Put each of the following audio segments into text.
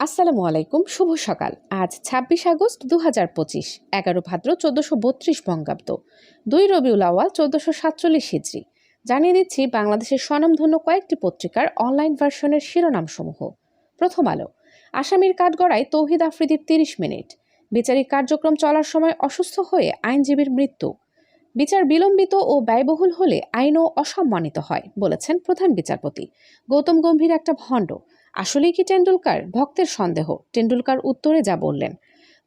আসসালামু আলাইকুম, শুভ সকাল। আজ ছাব্বিশ আগস্ট দু হাজার পঁচিশ, এগারো ভাদ্র চোদ্দশো বত্রিশ বঙ্গাব্দ। দুই রবিউল আওয়াল চোদ্দশো সাতচল্লিশ হিজড়ি জানিয়ে দিচ্ছি, বাংলাদেশের স্বনামধন্য কয়েকটি পত্রিকার অনলাইন ভার্সনের শিরোনামসমূহ। প্রথম আলো, আসামির কাঠগড়ায় তৌহিদ আফ্রিদির তিরিশ মিনিট। বিচারিক কার্যক্রম চলার সময় অসুস্থ হয়ে আইনজীবীর মৃত্যু। বিচার বিলম্বিত ও ব্যয়বহুল হলে আইনও অসম্মানিত হয়, বলেছেন প্রধান বিচারপতি। গৌতম গম্ভীর একটা ভণ্ড আসলেই কি টেন্ডুলকার? ভক্তের সন্দেহ। টেন্ডুলকার উত্তরে যা বললেন,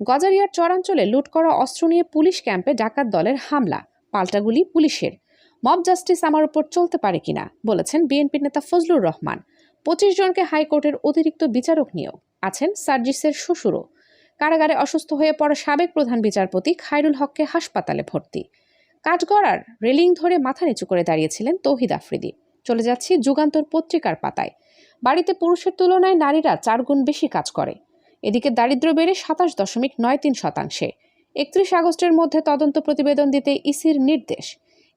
গজারিয়ার চরাঞ্চলে লুট করা অস্ত্র নিয়ে পুলিশ ক্যাম্পে ডাকাত দলের হামলা। পাল্টাগুলি পুলিশের। মব জাস্টিস আমার উপর চলতে পারে কিনা বলেছেন বিএনপির নেতা ফজলুর রহমান। পঁচিশ জনকে হাইকোর্টের অতিরিক্ত বিচারক নিয়োগ। আছেন সার্জিসের শ্বশুরও। কারাগারে অসুস্থ হয়ে পড়া সাবেক প্রধান বিচারপতি খায়রুল হককে হাসপাতালে ভর্তি। কাঠগড়ার রেলিং ধরে মাথা নিচু করে দাঁড়িয়েছিলেন তৌহিদ আফ্রিদি। চলে যাচ্ছি যুগান্তর পত্রিকার পাতায়। বাড়িতে পুরুষের তুলনায় নারীরা চার গুণ বেশি কাজ করে। এদিকে দারিদ্র্য বেড়ে সাতাশ দশমিক নয় তিন শতাংশে। একত্রিশ আগস্টের মধ্যে তদন্ত প্রতিবেদন দিতে ইসির নির্দেশ।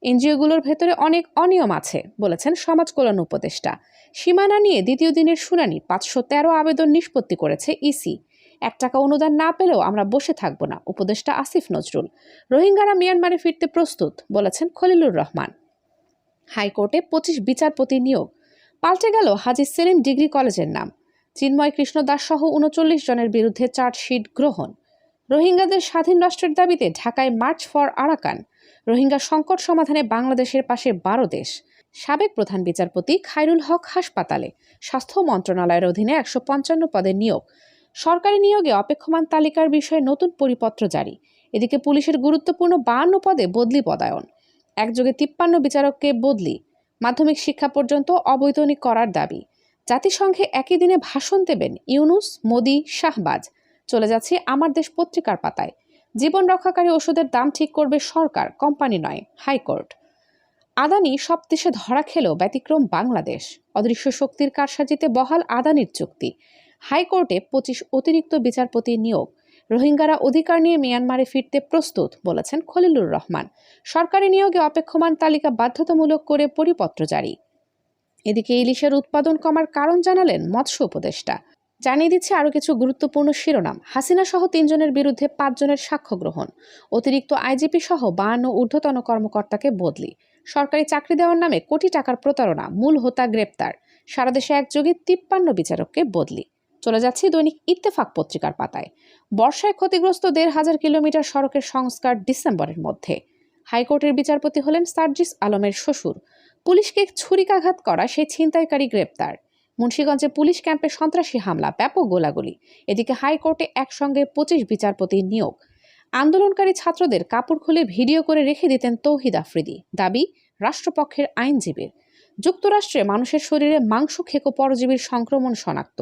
এনজিওগুলোর ভেতরে অনেক অনিয়ম আছে, বলেছেন সমাজ কল্যাণ উপদেষ্টা। সীমানা নিয়ে দ্বিতীয় দিনের শুনানি পাঁচশো তেরো আবেদন নিষ্পত্তি করেছে ইসি। এক টাকা অনুদান না পেলেও আমরা বসে থাকব না, উপদেষ্টা আসিফ নজরুল। রোহিঙ্গারা মিয়ানমারে ফিরতে প্রস্তুত, বলেছেন খলিলুর রহমান। হাইকোর্টে পঁচিশ বিচারপতি নিয়োগ। পাল্টে গেল হাজি সেলিম ডিগ্রি কলেজের নাম। চিন্ময় কৃষ্ণ দাস সহ উনচল্লিশ জনের বিরুদ্ধে চার্জশিট গ্রহণ। রোহিঙ্গাদের স্বাধীন রাষ্ট্রের দাবিতে ঢাকায় মার্চ ফর আরাকান। রোহিঙ্গা সংকট সমাধানে বাংলাদেশের পাশে বারো দেশ। সাবেক প্রধান বিচারপতি খায়রুল হক হাসপাতালে। স্বাস্থ্য মন্ত্রণালয়ের অধীনে একশো পঞ্চান্ন পদে নিয়োগ। সরকারি নিয়োগে অপেক্ষমান তালিকার বিষয়ে নতুন পরিপত্র জারি। এদিকে পুলিশের গুরুত্বপূর্ণ বাহান্ন পদে বদলি পদায়ন। একযোগে তিপ্পান্ন বিচারককে বদলি। মাধ্যমিক শিক্ষা পর্যন্ত অবৈতনিক করার দাবি। জাতিসংঘে একই দিনে ভাষণ দেবেন ইউনুস মোদি শাহবাজ। চলে যাচ্ছে আমার দেশ পত্রিকার পাতায়। জীবন রক্ষাকারী ওষুধের দাম ঠিক করবে সরকার, কোম্পানি নয়, হাইকোর্ট। আদানি সব দেশে ধরা খেলেও ব্যতিক্রম বাংলাদেশ। অদৃশ্য শক্তির কারসাজিতে বহাল আদানির চুক্তি। হাইকোর্টে পঁচিশ অতিরিক্ত বিচারপতি নিয়োগ। রোহিঙ্গারা অধিকার নিয়ে মিয়ানমারে ফিরতে প্রস্তুত, বলেছেন খলিলুর রহমান। সরকারি নিয়োগে অপেক্ষমান তালিকা বাধ্যতামূলক করে পরিপত্র জারি। এদিকে ইলিশের উৎপাদন কমার কারণ জানালেন মৎস্য উপদেষ্টা। জানিয়ে দিচ্ছে আরও কিছু গুরুত্বপূর্ণ শিরোনাম। হাসিনা সহ তিনজনের বিরুদ্ধে পাঁচজনের সাক্ষ্য গ্রহণ। অতিরিক্ত আইজিপি সহ বাহান্ন ঊর্ধ্বতন কর্মকর্তাকে বদলি। সরকারি চাকরি দেওয়ার নামে কোটি টাকার প্রতারণা, মূল হোতা গ্রেপ্তার। সারা দেশে একযোগে তিপ্পান্ন বিচারককে বদলি। চলে যাচ্ছি দৈনিক ইত্তেফাক পত্রিকার পাতায়। বর্ষায় ক্ষতিগ্রস্ত দেড় হাজার কিলোমিটার সড়কের সংস্কার ডিসেম্বরের মধ্যে। হাইকোর্টের বিচারপতি হলেন সার্জিস আলমের শ্বশুর। পুলিশকে ছুরিকাঘাত করা সেই ছিনতাইকারী গ্রেপ্তার। মুন্সীগঞ্জে পুলিশ ক্যাম্পে সন্ত্রাসী হামলা, ব্যাপক গোলাগুলি। এদিকে হাইকোর্টে একসঙ্গে পঁচিশ বিচারপতি নিয়োগ। আন্দোলনকারী ছাত্রদের কাপড় খুলে ভিডিও করে রেখে দিতেন তৌহিদ আফ্রিদি। দাবি, রাষ্ট্রপক্ষের আইনজীবীর। যুক্তরাষ্ট্রে মানুষের শরীরে মাংস খেকো পরজীবীর সংক্রমণ শনাক্ত।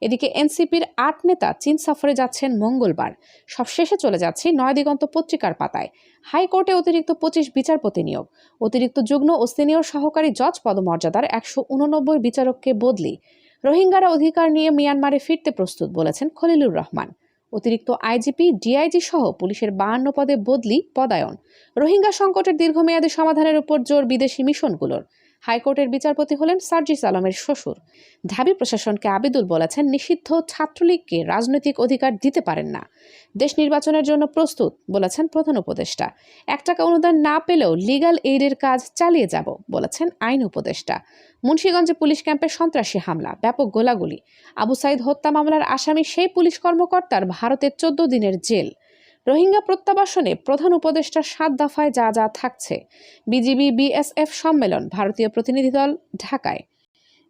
এদিকে এনসিপির আট নেতা চীন সফরে যাচ্ছেন মঙ্গলবার। সবশেষে চলে যাচ্ছে নয়াদিগন্ত পত্রিকার পাতায়। হাইকোর্টে অতিরিক্ত পঁচিশ বিচারপতি নিয়োগ। অতিরিক্ত যুগ্ম ও সিনিয়র সহকারী জজ পদমর্যাদার একশো উননব্বই বিচারককে বদলি। রোহিঙ্গারা অধিকার নিয়ে মিয়ানমারে ফিরতে প্রস্তুত বলেছেন খলিলুর রহমান। অতিরিক্ত আইজিপি, ডিআইজি সহ পুলিশের বাহান্ন পদে বদলি পদায়ন। রোহিঙ্গা সংকটের দীর্ঘমেয়াদী সমাধানের উপর জোর বিদেশি মিশনগুলোর। হাইকোর্টের বিচারপতি হলেন সার্জিস আলমের শ্বশুর। ঢাবি প্রশাসনকে আবিদুল বলেছেন, নিষিদ্ধ ছাত্রলীগকে রাজনৈতিক অধিকার দিতে পারেন না। দেশ নির্বাচনের জন্য প্রস্তুত, বলেছেন প্রধান উপদেষ্টা। এক টাকা অনুদান না পেলেও লিগাল এইডের কাজ চালিয়ে যাব, বলেছেন আইন উপদেষ্টা। মুন্সীগঞ্জে পুলিশ ক্যাম্পে সন্ত্রাসী হামলা, ব্যাপক গোলাগুলি। আবু সাইদ হত্যা মামলার আসামি সেই পুলিশ কর্মকর্তার ভারতের চোদ্দ দিনের জেল। রোহিঙ্গা প্রত্যাবাসনে প্রধান উপদেষ্টার সাত দফায় যা যা থাকছে। বিজিবি বিএসএফ সম্মেলন, ভারতীয় প্রতিনিধি দল, ঢাকায়।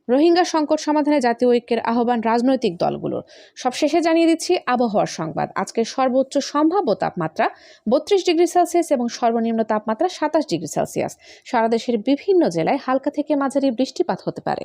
রোহিঙ্গা সংকট সমাধানে জাতীয় ঐক্যের আহ্বান রাজনৈতিক দলগুলোর। সবশেষে জানিয়ে দিচ্ছি, আবহাওয়ার সংবাদ। আজকের সর্বোচ্চ সম্ভাব্য তাপমাত্রা বত্রিশ ডিগ্রি সেলসিয়াস এবং সর্বনিম্ন তাপমাত্রা সাতাশ ডিগ্রি সেলসিয়াস। সারা দেশের বিভিন্ন জেলায় হালকা থেকে মাঝারি বৃষ্টিপাত হতে পারে।